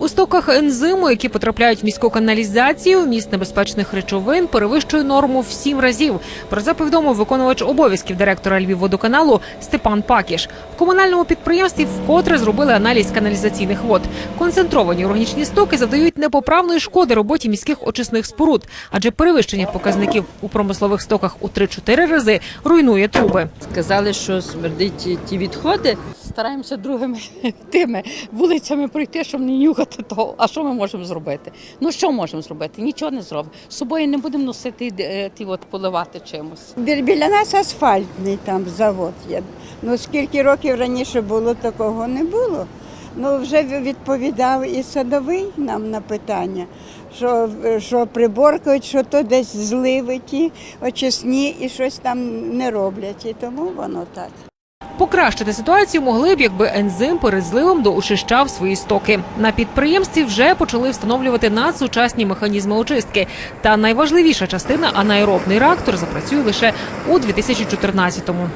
У стоках ензиму, які потрапляють в міську каналізацію, міст небезпечних речовин перевищує норму в сім разів. Про це повідомив виконувач обов'язків директора Львівводоканалу Степан Пакіш. В комунальному підприємстві вкотре зробили аналіз каналізаційних вод. Концентровані органічні стоки завдають непоправної шкоди роботі міських очисних споруд, адже перевищення показників у промислових стоках у 3-4 рази руйнує труби. Сказали, що смердить ті- відходи. Стараємося другими тими вулицями пройти, щоб не нюхати того. А що ми можемо зробити? Ну що можемо зробити? Нічого не зробимо. З собою не будемо носити е, ті от поливати чимось. Бі- Біля нас асфальтний там завод є. Ну скільки років раніше було, такого не було. Ну вже відповідав і садовий нам на питання, що, що приборкають, що то десь зливи ті очисні і щось там не роблять. І тому воно так. Покращити ситуацію могли б, якби ензим перед зливом доочищав свої стоки. На підприємстві вже почали встановлювати надсучасні механізми очистки. Та найважливіша частина анаеробний реактор запрацює лише у 2014-му.